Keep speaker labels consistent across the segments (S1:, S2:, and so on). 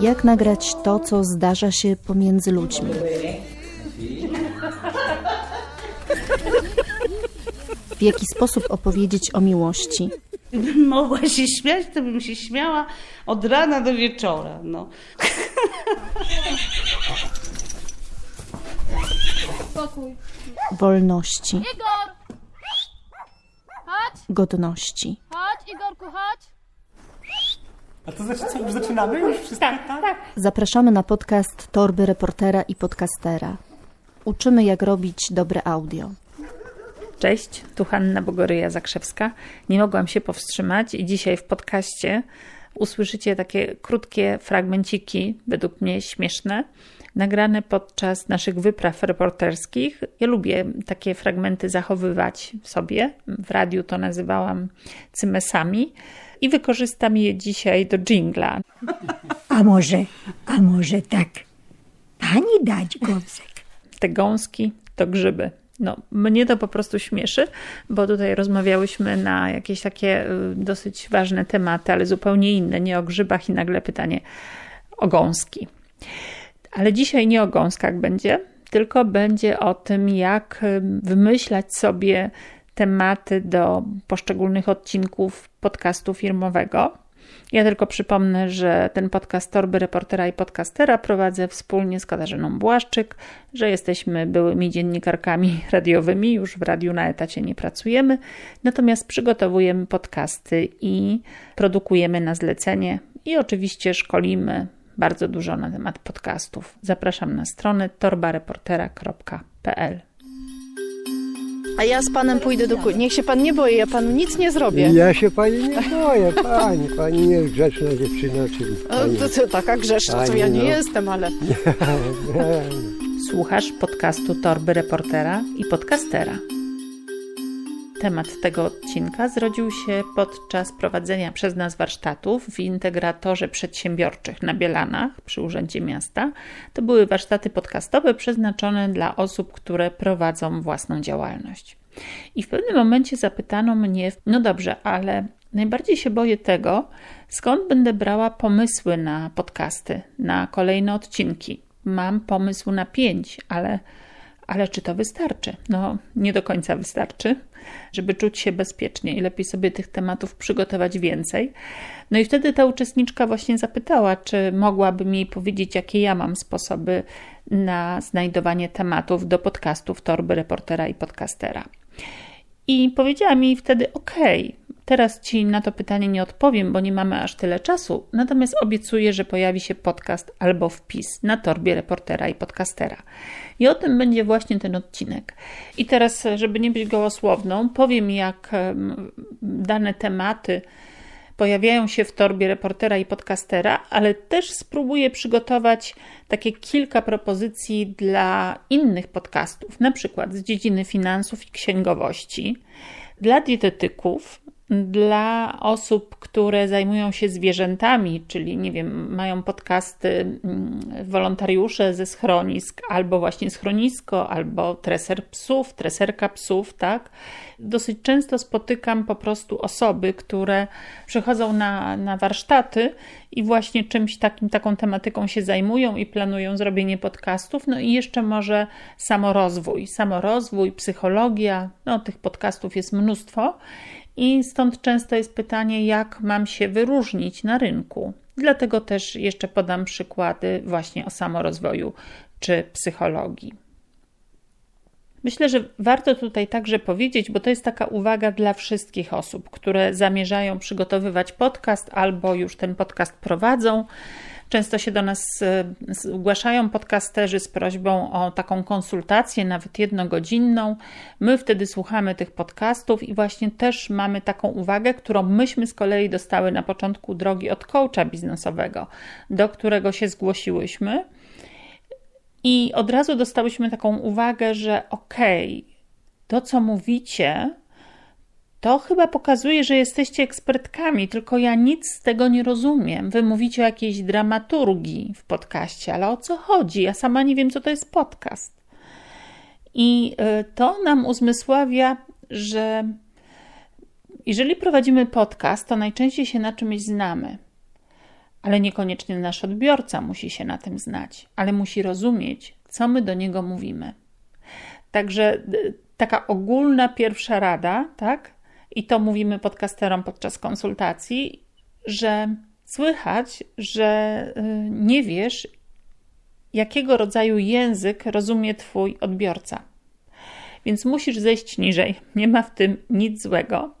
S1: Jak nagrać to, co zdarza się pomiędzy ludźmi? W jaki sposób opowiedzieć o miłości?
S2: Gdybym mogła się śmiać, to bym się śmiała od rana do wieczora. No.
S1: Wolności,
S3: Igor!
S1: Godności.
S3: chodź, Igorku, chodź.
S4: A to znaczy co, już zaczynamy? Już wszystko? Tak,
S1: Zapraszamy na podcast Torby Reportera i Podcastera. Uczymy, jak robić dobre audio.
S5: Cześć, tu Hanna Bogoryja Zakrzewska. Nie mogłam się powstrzymać i dzisiaj w podcaście usłyszycie takie krótkie fragmenciki, według mnie śmieszne, nagrane podczas naszych wypraw reporterskich. Ja lubię takie fragmenty zachowywać sobie. W radiu to nazywałam cymesami i wykorzystam je dzisiaj do jingla.
S6: A może, a może tak pani dać gąsek?
S5: te gąski to grzyby. No, mnie to po prostu śmieszy, bo tutaj rozmawiałyśmy na jakieś takie y, dosyć ważne tematy, ale zupełnie inne, nie o grzybach i nagle pytanie o gąski. Ale dzisiaj nie o gąskach będzie, tylko będzie o tym, jak wymyślać sobie tematy do poszczególnych odcinków podcastu firmowego. Ja tylko przypomnę, że ten podcast Torby Reportera i Podcastera prowadzę wspólnie z Katarzyną Błaszczyk, że jesteśmy byłymi dziennikarkami radiowymi, już w radiu na etacie nie pracujemy, natomiast przygotowujemy podcasty i produkujemy na zlecenie i oczywiście szkolimy bardzo dużo na temat podcastów. Zapraszam na stronę torbareportera.pl.
S7: A ja z panem pójdę do kuchni. Niech się pan nie boi, ja panu nic nie zrobię.
S8: Ja się pani nie boję, pani, pani nie jest grzeczna dziewczyna, czyli pani.
S7: to, to taka grzeszna, co ja nie
S8: Pani, no.
S7: jestem, ale
S8: Nie,
S5: Słuchasz podcastu Torby Reportera i Podcastera. Temat tego odcinka zrodził się podczas prowadzenia przez nas warsztatów w integratorze przedsiębiorczych na Bielanach przy Urzędzie Miasta. To były warsztaty podcastowe przeznaczone dla osób, które prowadzą własną działalność. I w pewnym momencie zapytano mnie: No dobrze, ale najbardziej się boję tego, skąd będę brała pomysły na podcasty, na kolejne odcinki. Mam pomysł na pięć, ale ale czy to wystarczy? No, nie do końca wystarczy, żeby czuć się bezpiecznie i lepiej sobie tych tematów przygotować więcej. No i wtedy ta uczestniczka właśnie zapytała, czy mogłaby mi powiedzieć, jakie ja mam sposoby na znajdowanie tematów do podcastów Torby Reportera i Podcastera. I powiedziała mi wtedy: OK, teraz ci na to pytanie nie odpowiem, bo nie mamy aż tyle czasu, natomiast obiecuję, że pojawi się podcast albo wpis na torbie reportera i podcastera. I o tym będzie właśnie ten odcinek. I teraz, żeby nie być gołosłowną, powiem, jak dane tematy pojawiają się w torbie reportera i podcastera, ale też spróbuję przygotować takie kilka propozycji dla innych podcastów, na przykład z dziedziny finansów i księgowości, dla dietetyków, dla osób, które zajmują się zwierzętami, czyli nie wiem, mają podcasty mm, wolontariusze ze schronisk, albo właśnie schronisko, albo treser psów, treserka psów, tak? Dosyć często spotykam po prostu osoby, które przychodzą na, na warsztaty i właśnie czymś takim, taką tematyką się zajmują i planują zrobienie podcastów. No i jeszcze może samorozwój, samorozwój, psychologia, no tych podcastów jest mnóstwo. I stąd często jest pytanie, jak mam się wyróżnić na rynku. Dlatego też jeszcze podam przykłady właśnie o samorozwoju czy psychologii. Myślę, że warto tutaj także powiedzieć, bo to jest taka uwaga dla wszystkich osób, które zamierzają przygotowywać podcast albo już ten podcast prowadzą. Często się do nas e, zgłaszają podcasterzy z prośbą o taką konsultację, nawet jednogodzinną. My wtedy słuchamy tych podcastów i właśnie też mamy taką uwagę, którą myśmy z kolei dostały na początku drogi od coacha biznesowego, do którego się zgłosiłyśmy. I od razu dostałyśmy taką uwagę, że okej, to co mówicie, to chyba pokazuje, że jesteście ekspertkami, tylko ja nic z tego nie rozumiem. Wy mówicie o jakiejś dramaturgii w podcaście, ale o co chodzi? Ja sama nie wiem, co to jest podcast. I y, to nam uzmysławia, że Jeżeli prowadzimy podcast, to najczęściej się na czymś znamy, ale niekoniecznie nasz odbiorca musi się na tym znać, ale musi rozumieć, co my do niego mówimy. Także y, taka ogólna pierwsza rada, tak? I to mówimy podcasterom podczas konsultacji, że słychać, że y, nie wiesz, jakiego rodzaju język rozumie Twój odbiorca. Więc musisz zejść niżej. Nie ma w tym nic złego.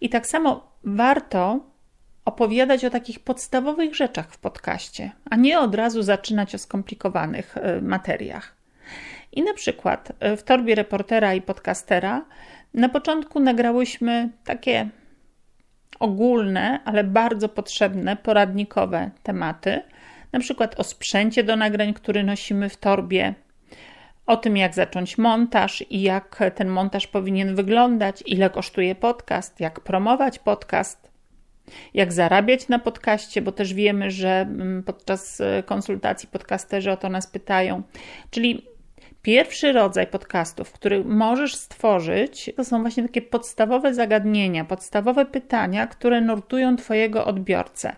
S5: I tak samo warto opowiadać o takich podstawowych rzeczach w podcaście, a nie od razu zaczynać o skomplikowanych y, materiach. I na przykład y, w torbie reportera i podcastera na początku nagrałyśmy takie ogólne, ale bardzo potrzebne poradnikowe tematy, na przykład o sprzęcie do nagrań, który nosimy w torbie, o tym, jak zacząć montaż i jak ten montaż powinien wyglądać, ile kosztuje podcast, jak promować podcast, jak zarabiać na podcaście, bo też wiemy, że mm, podczas e, konsultacji podcasterzy o to nas pytają. Czyli pierwszy rodzaj podcastów, który możesz stworzyć, to są właśnie takie podstawowe zagadnienia, podstawowe pytania, które nurtują Twojego odbiorcę.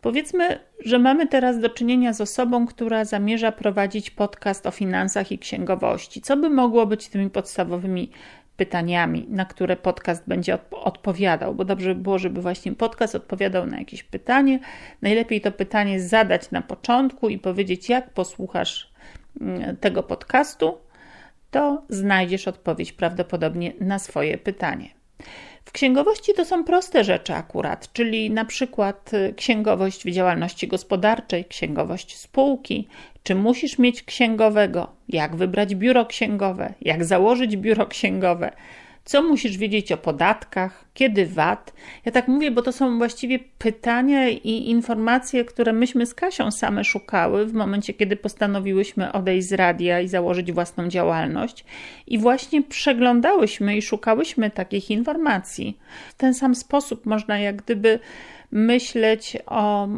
S5: Powiedzmy, że mamy teraz do czynienia z osobą, która zamierza prowadzić podcast o finansach i księgowości. Co by mogło być tymi podstawowymi pytaniami, na które podcast będzie odp- odpowiadał? Bo dobrze by było, żeby właśnie podcast odpowiadał na jakieś pytanie. Najlepiej to pytanie zadać na początku i powiedzieć, jak posłuchasz tego podcastu, to znajdziesz odpowiedź prawdopodobnie na swoje pytanie. W księgowości to są proste rzeczy akurat, czyli na przykład y, księgowość w działalności gospodarczej, księgowość spółki, czy musisz mieć księgowego, jak wybrać biuro księgowe, jak założyć biuro księgowe, co musisz wiedzieć o podatkach, kiedy VAT. Ja tak mówię, bo to są właściwie pytania i informacje, które myśmy z Kasią same szukały w momencie, kiedy postanowiłyśmy odejść z radia i założyć własną działalność. I właśnie przeglądałyśmy i szukałyśmy takich informacji. W ten sam sposób można jak gdyby myśleć o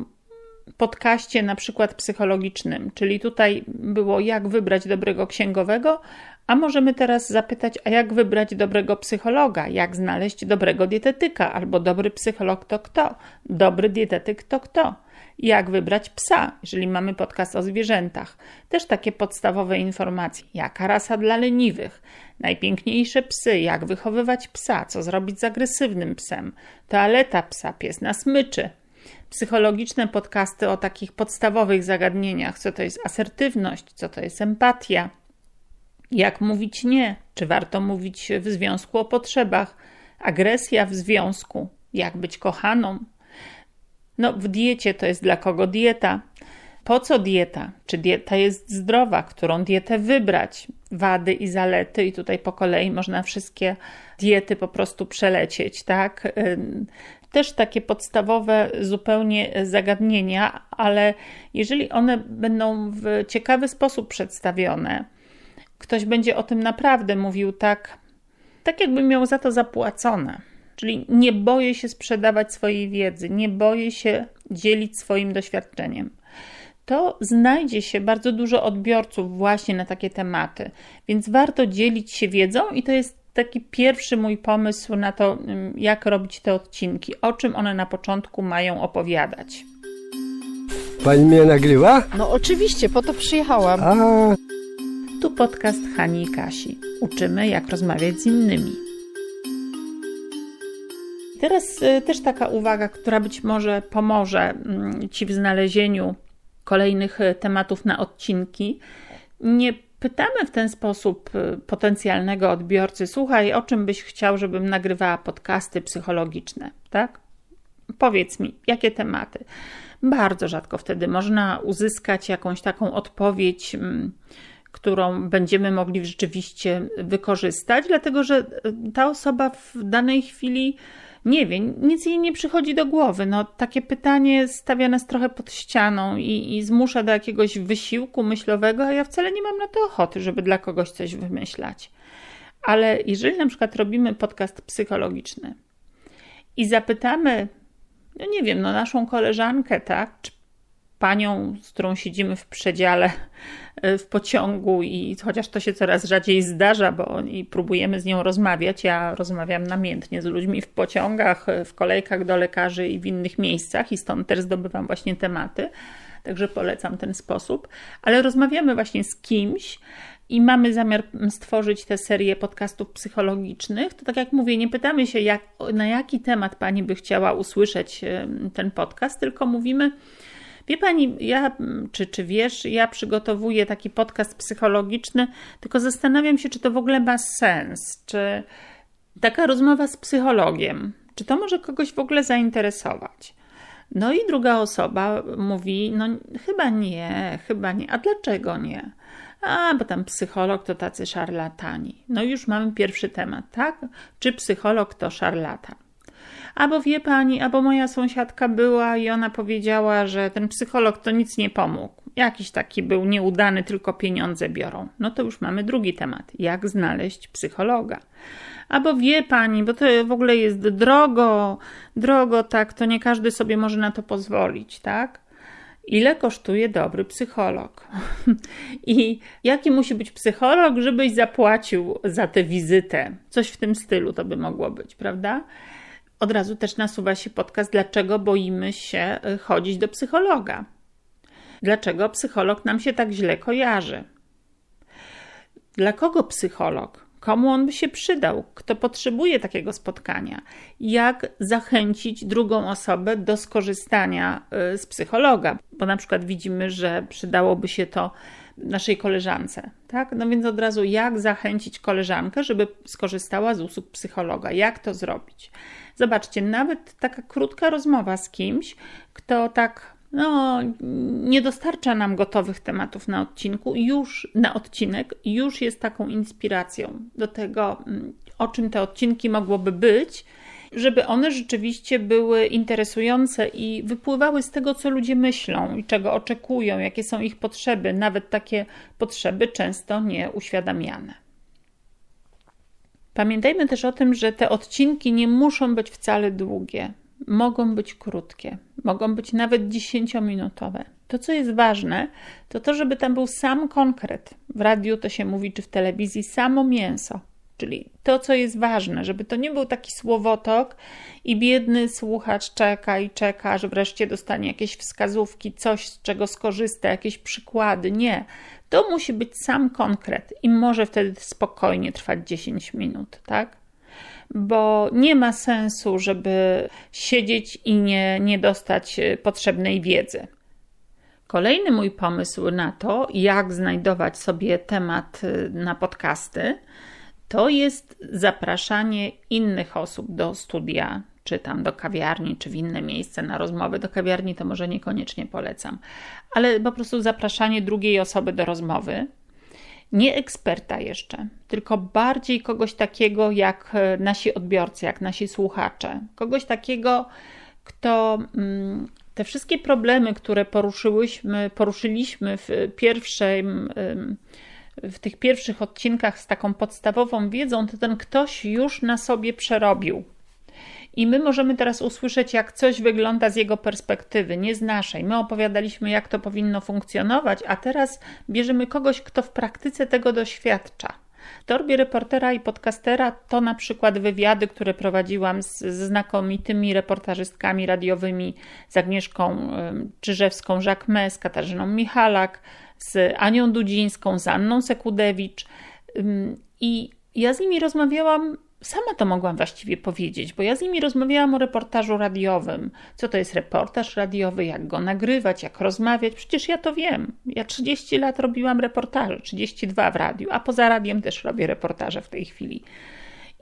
S5: podcaście na przykład psychologicznym, czyli tutaj było jak wybrać dobrego księgowego, a możemy teraz zapytać, a jak wybrać dobrego psychologa, jak znaleźć dobrego dietetyka, albo dobry psycholog to kto, dobry dietetyk to kto, jak wybrać psa, jeżeli mamy podcast o zwierzętach. Też takie podstawowe informacje, jaka rasa dla leniwych, najpiękniejsze psy, jak wychowywać psa, co zrobić z agresywnym psem, toaleta psa, pies na smyczy, psychologiczne podcasty o takich podstawowych zagadnieniach, co to jest asertywność, co to jest empatia, jak mówić nie, czy warto mówić w związku o potrzebach, agresja w związku, jak być kochaną. No, w diecie to jest dla kogo dieta. Po co dieta? Czy dieta jest zdrowa? Którą dietę wybrać? Wady i zalety, i tutaj po kolei można wszystkie diety po prostu przelecieć, tak? Też takie podstawowe zupełnie zagadnienia, ale jeżeli one będą w ciekawy sposób przedstawione, ktoś będzie o tym naprawdę mówił tak, tak jakby miał za to zapłacone. Czyli nie boję się sprzedawać swojej wiedzy, nie boję się dzielić swoim doświadczeniem. To znajdzie się bardzo dużo odbiorców właśnie na takie tematy, więc warto dzielić się wiedzą i to jest taki pierwszy mój pomysł na to, jak robić te odcinki, o czym one na początku mają opowiadać.
S8: Pani mnie nagrywa?
S7: No oczywiście, po to przyjechałam.
S8: A,
S5: Tu podcast Hani i Kasi. Uczymy, jak rozmawiać z innymi. Teraz y, też taka uwaga, która być może pomoże mm, Ci w znalezieniu kolejnych y, tematów na odcinki. Nie pytamy w ten sposób y, potencjalnego odbiorcy: Słuchaj, o czym byś chciał, żebym nagrywała podcasty psychologiczne, tak? Powiedz mi, jakie tematy. Bardzo rzadko wtedy można uzyskać jakąś taką odpowiedź, mm, którą będziemy mogli rzeczywiście wykorzystać, dlatego że y, ta osoba w danej chwili nie wie, nic jej nie przychodzi do głowy. No, takie pytanie stawia nas trochę pod ścianą i, i zmusza do jakiegoś wysiłku myślowego, a ja wcale nie mam na to ochoty, żeby dla kogoś coś wymyślać. Ale jeżeli na przykład robimy podcast psychologiczny i zapytamy, no nie wiem, no naszą koleżankę, tak, czy panią, z którą siedzimy w przedziale e, w pociągu i chociaż to się coraz rzadziej zdarza, bo i próbujemy z nią rozmawiać, ja rozmawiam namiętnie z ludźmi w pociągach, e, w kolejkach do lekarzy i w innych miejscach i stąd też zdobywam właśnie tematy, także polecam ten sposób, ale rozmawiamy właśnie z kimś, i mamy zamiar stworzyć tę serię podcastów psychologicznych, to tak jak mówię, nie pytamy się, jak, na jaki temat pani by chciała usłyszeć em, ten podcast, tylko mówimy, wie pani, ja, czy, czy wiesz, ja przygotowuję taki podcast psychologiczny, tylko zastanawiam się, czy to w ogóle ma sens, czy taka rozmowa z psychologiem, czy to może kogoś w ogóle zainteresować. No i druga osoba mówi: No, chyba nie, chyba nie. A dlaczego nie? A, bo tam psycholog to tacy szarlatani. No już mamy pierwszy temat, tak? Czy psycholog to szarlatan? Albo wie pani, albo moja sąsiadka była i ona powiedziała, że ten psycholog to nic nie pomógł. Jakiś taki był nieudany, tylko pieniądze biorą. No to już mamy drugi temat. Jak znaleźć psychologa? Albo wie pani, bo to w ogóle jest drogo, drogo, tak, to nie każdy sobie może na to pozwolić, tak? Ile kosztuje dobry psycholog? I jaki musi być psycholog, żebyś zapłacił za tę wizytę? Coś w tym stylu to by mogło być, prawda? Od razu też nasuwa się podcast, dlaczego boimy się y, chodzić do psychologa? Dlaczego psycholog nam się tak źle kojarzy? Dla kogo psycholog? Komu on by się przydał? Kto potrzebuje takiego spotkania? Jak zachęcić drugą osobę do skorzystania y, z psychologa? Bo na przykład widzimy, że przydałoby się to naszej koleżance, tak? No więc od razu jak zachęcić koleżankę, żeby skorzystała z usług psychologa? Jak to zrobić? Zobaczcie, nawet taka krótka rozmowa z kimś, kto tak no, nie dostarcza nam gotowych tematów na odcinku, już na odcinek, już jest taką inspiracją do tego, mm, o czym te odcinki mogłoby być, żeby one rzeczywiście były interesujące i wypływały z tego, co ludzie myślą i czego oczekują, jakie są ich potrzeby, nawet takie potrzeby często nieuświadamiane. Pamiętajmy też o tym, że te odcinki nie muszą być wcale długie mogą być krótkie, mogą być nawet 10-minutowe. To, co jest ważne, to to, żeby tam był sam konkret. W radiu to się mówi, czy w telewizji, samo mięso. Czyli to, co jest ważne, żeby to nie był taki słowotok i biedny słuchacz czeka i czeka, aż wreszcie dostanie jakieś wskazówki, coś, z czego skorzysta, jakieś przykłady. Nie. To musi być sam konkret i może wtedy spokojnie trwać 10 minut, tak? bo nie ma sensu, żeby siedzieć i nie, nie dostać e, potrzebnej wiedzy. Kolejny mój pomysł na to, jak znajdować sobie temat e, na podcasty, to jest zapraszanie innych osób do studia, czy tam do kawiarni, czy w inne miejsce na rozmowy. Do kawiarni to może niekoniecznie polecam, ale po prostu zapraszanie drugiej osoby do rozmowy nie eksperta jeszcze, tylko bardziej kogoś takiego jak e, nasi odbiorcy, jak nasi słuchacze. Kogoś takiego, kto mm, te wszystkie problemy, które poruszyłyśmy, poruszyliśmy w pierwszym, w tych pierwszych odcinkach z taką podstawową wiedzą, to ten ktoś już na sobie przerobił i my możemy teraz usłyszeć, jak coś wygląda z jego perspektywy, nie z naszej. My opowiadaliśmy, jak to powinno funkcjonować, a teraz bierzemy kogoś, kto w praktyce tego doświadcza. Torbie reportera i podcastera to na przykład wywiady, które prowadziłam z, z znakomitymi reportażystkami radiowymi, z Agnieszką Czyżewską, Jacques z Katarzyną Michalak, z Anią Dudzińską, z Anną Sekudewicz. I ja z nimi rozmawiałam sama to mogłam właściwie powiedzieć, bo ja z nimi rozmawiałam o reportażu radiowym. Co to jest reportaż radiowy, jak go nagrywać, jak rozmawiać. Przecież ja to wiem. Ja 30 lat robiłam reportaże, 32 w radiu, a poza radiem też robię reportaże w tej chwili.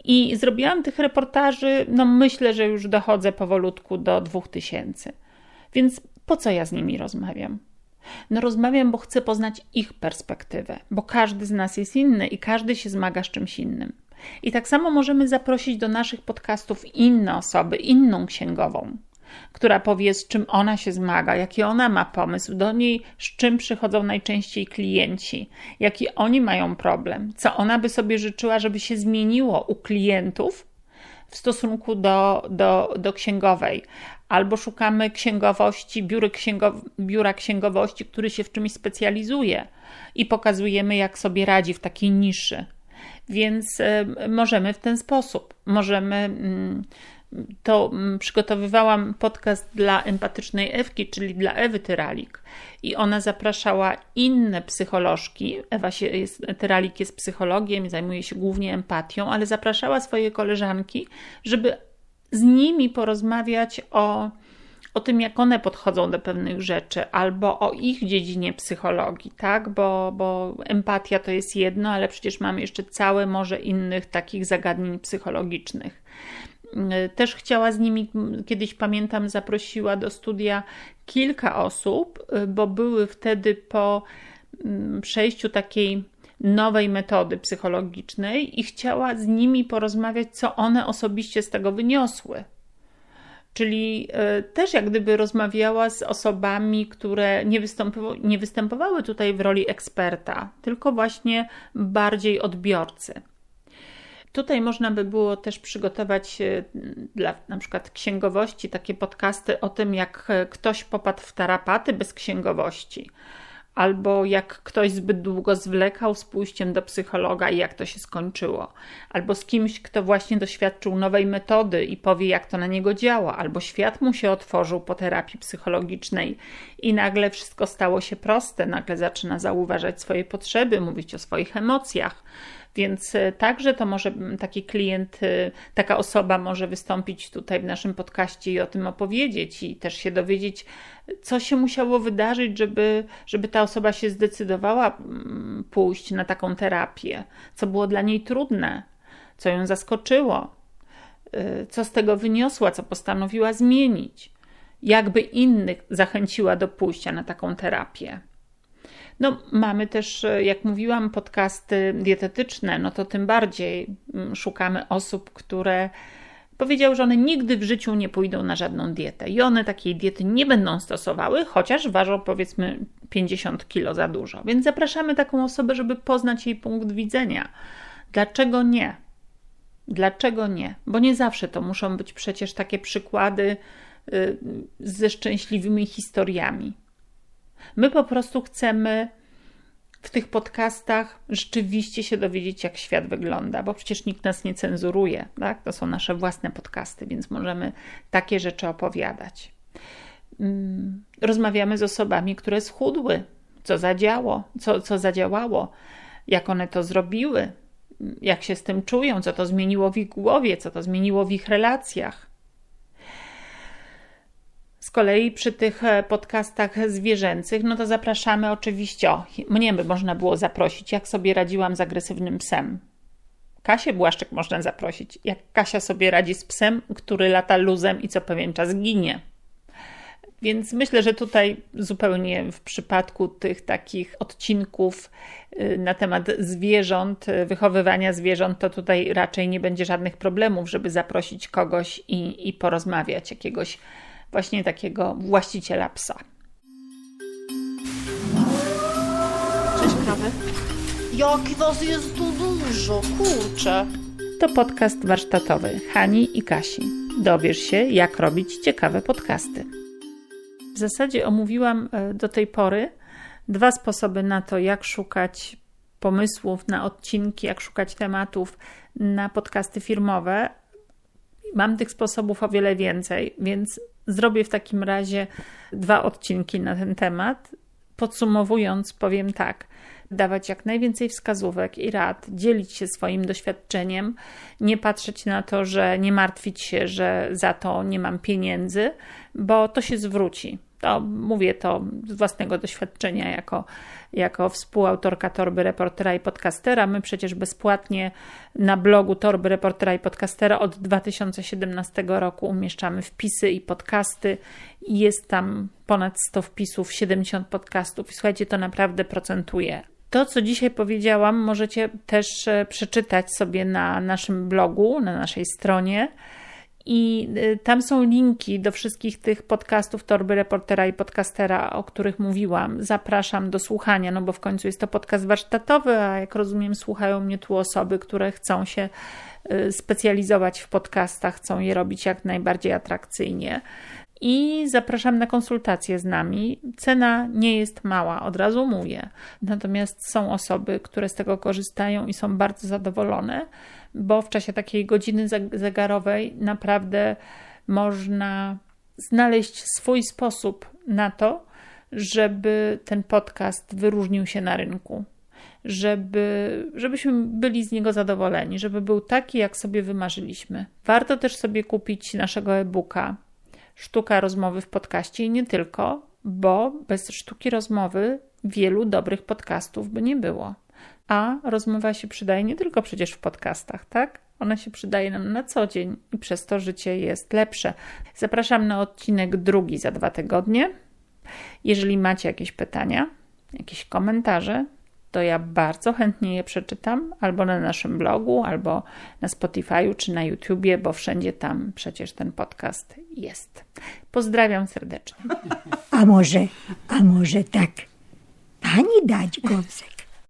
S5: I zrobiłam tych reportaży, no myślę, że już dochodzę powolutku do 2000. Więc po co ja z nimi rozmawiam? No rozmawiam, bo chcę poznać ich perspektywę, bo każdy z nas jest inny i każdy się zmaga z czymś innym. I tak samo możemy zaprosić do naszych podcastów inne osoby, inną księgową, która powie, z czym ona się zmaga, jaki ona ma pomysł, do niej z czym przychodzą najczęściej klienci, jaki oni mają problem, co ona by sobie życzyła, żeby się zmieniło u klientów, w stosunku do, do, do księgowej, albo szukamy księgowości, biury księgo, biura księgowości, który się w czymś specjalizuje i pokazujemy, jak sobie radzi w takiej niszy. Więc e, możemy w ten sposób. Możemy. mm, To mm, przygotowywałam podcast dla empatycznej Ewki, czyli dla Ewy Tyralik. I ona zapraszała inne psycholożki. Ewa się jest, Tyralik jest psychologiem zajmuje się głównie empatią, ale zapraszała swoje koleżanki, żeby z nimi porozmawiać o, o tym, jak one podchodzą do pewnych rzeczy, albo o ich dziedzinie psychologii, tak? Bo, bo empatia to jest jedno, ale przecież mamy jeszcze całe morze innych takich zagadnień psychologicznych. Też chciała z nimi, kiedyś pamiętam, zaprosiła do studia kilka osób, bo były wtedy po mm, przejściu takiej nowej metody psychologicznej i chciała z nimi porozmawiać, co one osobiście z tego wyniosły. Czyli e, też jak gdyby rozmawiała z osobami, które nie, występowa- nie występowały tutaj w roli eksperta, tylko właśnie bardziej odbiorcy. Tutaj można by było też przygotować e, dla na przykład księgowości takie podcasty o tym, jak e, ktoś popadł w tarapaty bez księgowości, albo jak ktoś zbyt długo zwlekał z pójściem do psychologa i jak to się skończyło, albo z kimś, kto właśnie doświadczył nowej metody i powie, jak to na niego działa, albo świat mu się otworzył po terapii psychologicznej i nagle wszystko stało się proste, nagle zaczyna zauważać swoje potrzeby, mówić o swoich emocjach. Więc e, także to może taki klient, e, taka osoba może wystąpić tutaj w naszym podcaście i o tym opowiedzieć, i też się dowiedzieć, co się musiało wydarzyć, żeby, żeby ta osoba się zdecydowała pójść na taką terapię, co było dla niej trudne, co ją zaskoczyło, e, co z tego wyniosła, co postanowiła zmienić, jakby innych zachęciła do pójścia na taką terapię. No, mamy też, e, jak mówiłam, podcasty dietetyczne, no to tym bardziej mm, szukamy osób, które powiedziały, że one nigdy w życiu nie pójdą na żadną dietę i one takiej diety nie będą stosowały, chociaż ważą powiedzmy 50 kilo za dużo. Więc zapraszamy taką osobę, żeby poznać jej punkt widzenia. Dlaczego nie? Dlaczego nie? Bo nie zawsze to muszą być przecież takie przykłady y, ze szczęśliwymi historiami. My po prostu chcemy w tych podcastach rzeczywiście się dowiedzieć, jak świat wygląda, bo przecież nikt nas nie cenzuruje, tak? To są nasze własne podcasty, więc możemy takie rzeczy opowiadać. Mm, Rozmawiamy z osobami, które schudły, co zadziało, co, co zadziałało, jak one to zrobiły, jak się z tym czują, co to zmieniło w ich głowie, co to zmieniło w ich relacjach. Z kolei przy tych e, podcastach zwierzęcych, no to zapraszamy oczywiście, o, mnie by można było zaprosić, jak sobie radziłam z agresywnym psem. Kasię Błaszczyk można zaprosić, jak Kasia sobie radzi z psem, który lata luzem i co pewien czas ginie. Więc myślę, że tutaj zupełnie w przypadku tych takich odcinków y, na temat zwierząt, y, wychowywania zwierząt, to tutaj raczej nie będzie żadnych problemów, żeby zaprosić kogoś i, i porozmawiać, jakiegoś właśnie takiego właściciela psa.
S7: Cześć, kawy. Jaki was jest tu dużo, kurczę.
S5: To podcast warsztatowy Hani i Kasi. Dowiesz się, jak robić ciekawe podcasty. W zasadzie omówiłam e, do tej pory dwa sposoby na to, jak szukać pomysłów na odcinki, jak szukać tematów na podcasty firmowe. Mam tych sposobów o wiele więcej, więc zrobię w takim razie dwa odcinki na ten temat. Podsumowując, powiem tak: dawać jak najwięcej wskazówek i rad, dzielić się swoim doświadczeniem, nie patrzeć na to, że nie martwić się, że za to nie mam pieniędzy, bo to się zwróci. To mówię to z własnego doświadczenia jako, jako współautorka Torby Reportera i Podcastera. My przecież bezpłatnie na blogu Torby Reportera i Podcastera od 2017 roku umieszczamy wpisy i podcasty. I Jest tam ponad 100 wpisów, 70 podcastów. I słuchajcie, to naprawdę procentuje. To, co dzisiaj powiedziałam, możecie też e, przeczytać sobie na naszym blogu, na naszej stronie I y, tam są linki do wszystkich tych podcastów Torby Reportera i Podcastera, o których mówiłam. Zapraszam do słuchania, no bo w końcu jest to podcast warsztatowy, a jak rozumiem, słuchają mnie tu osoby, które chcą się y, specjalizować w podcastach, chcą je robić jak najbardziej atrakcyjnie. I zapraszam na konsultacje z nami. Cena nie jest mała, od razu mówię. Natomiast są osoby, które z tego korzystają i są bardzo zadowolone, bo w czasie takiej godziny zeg- zegarowej naprawdę można znaleźć swój sposób na to, żeby ten podcast wyróżnił się na rynku. Żeby, żebyśmy byli z niego zadowoleni, żeby był taki, jak sobie wymarzyliśmy. Warto też sobie kupić naszego e-booka Sztuka rozmowy w podcaście i nie tylko, bo bez sztuki rozmowy wielu dobrych podcastów by nie było. A rozmowa się przydaje nie tylko przecież w podcastach, tak? Ona się przydaje nam na co dzień i przez to życie jest lepsze. Zapraszam na odcinek drugi za dwa tygodnie. Jeżeli macie jakieś pytania, jakieś komentarze, to ja bardzo chętnie je przeczytam albo na naszym blogu, albo na Spotify'u czy na YouTubie, bo wszędzie tam przecież ten podcast jest. Pozdrawiam serdecznie.
S6: A może, a może tak pani dać gąsek?